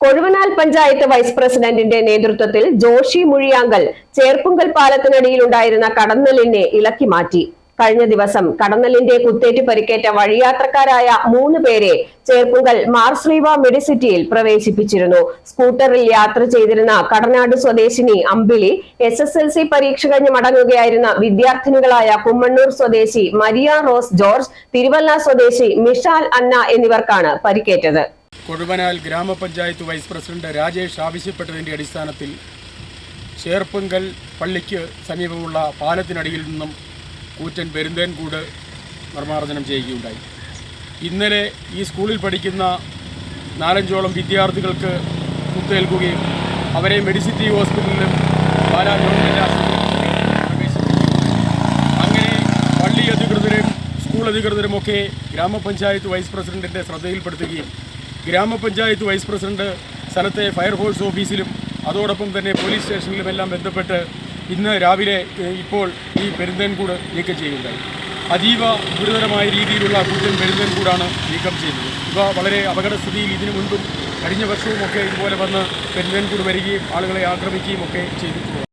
Kozhuvanal panchayat vice പ്രസിഡന്റിന്റെ നേതൃത്വത്തിൽ ജോഷി മുഴിയാങ്കൽ ചേർപ്പുങ്കൽ പാലത്തിനടിയിലുണ്ടായിരുന്ന കടന്നലിനെ ഇളക്കി മാറ്റി. കഴിഞ്ഞ ദിവസം കടന്നലിന്റെ കുത്തേറ്റ് പരിക്കേറ്റ വഴിയാത്രക്കാരായ മൂന്ന് പേരെ ചേർപ്പുങ്കൽ മാർസ്ലീവ മെഡിസിറ്റിയിൽ പ്രവേശിപ്പിച്ചിരുന്നു. സ്കൂട്ടറിൽ യാത്ര ചെയ്തിരുന്ന കടനാട് സ്വദേശിനി Ambili S S L C പരീക്ഷ കഴിഞ്ഞ് മടങ്ങുകയായിരുന്ന വിദ്യാർത്ഥിനികളായ കുമ്മണ്ണൂർ സ്വദേശി മരിയ റോസ് ജോർജ് തിരുവല്ല സ്വദേശി മിഷാൽ അന്ന എന്നിവർക്കാണ് പരിക്കേറ്റത്. കൊഴുവനാൽ ഗ്രാമപഞ്ചായത്ത് വൈസ് പ്രസിഡന്റ് രാജേഷ് ആവശ്യപ്പെട്ടതിന്റെ അടിസ്ഥാനത്തിൽ ചേർപ്പുങ്കൽ പള്ളിക്ക് സമീപമുള്ള പാലത്തിനടിയിൽ നിന്നും കൂറ്റൻ പെരുന്തേൻകൂട് നിർമ്മാർജനം ചെയ്യുകയുണ്ടായി. ഇന്നലെ ഈ സ്കൂളിൽ പഠിക്കുന്ന നാലഞ്ചോളം വിദ്യാർത്ഥികൾക്ക് കുത്തേൽക്കുകയും അവരെ മെഡിസിറ്റി ഹോസ്പിറ്റലിലും പാലാ ഗവൺമെന്റ് അങ്ങനെ പള്ളി അധികൃതരും സ്കൂൾ അധികൃതരുമൊക്കെ ഗ്രാമപഞ്ചായത്ത് വൈസ് പ്രസിഡന്റിന്റെ ശ്രദ്ധയിൽപ്പെടുത്തുകയും ഗ്രാമപഞ്ചായത്ത് വൈസ് പ്രസിഡന്റ് സ്ഥലത്തെ ഫയർഫോഴ്സ് ഓഫീസിലും അതോടൊപ്പം തന്നെ പോലീസ് സ്റ്റേഷനിലും എല്ലാം ബന്ധപ്പെട്ട് ഇന്ന് രാവിലെ ഇപ്പോൾ ഈ പെരുന്തൻകൂട് നീക്കം ചെയ്യുകയുണ്ടായി അതീവ ഗുരുതരമായ രീതിയിലുള്ള കൂറ്റൻ പെരുന്തൻകൂടാണ് നീക്കം ചെയ്യുന്നത്. ഇവ വളരെ അപകടസ്ഥിതിയിൽ ഇതിനു മുൻപും കഴിഞ്ഞ വർഷവുമൊക്കെ ഇതുപോലെ വന്ന് പെരുന്തൻകൂട് വരികയും ആളുകളെ ആക്രമിക്കുകയും ഒക്കെ ചെയ്തിട്ടുള്ളത്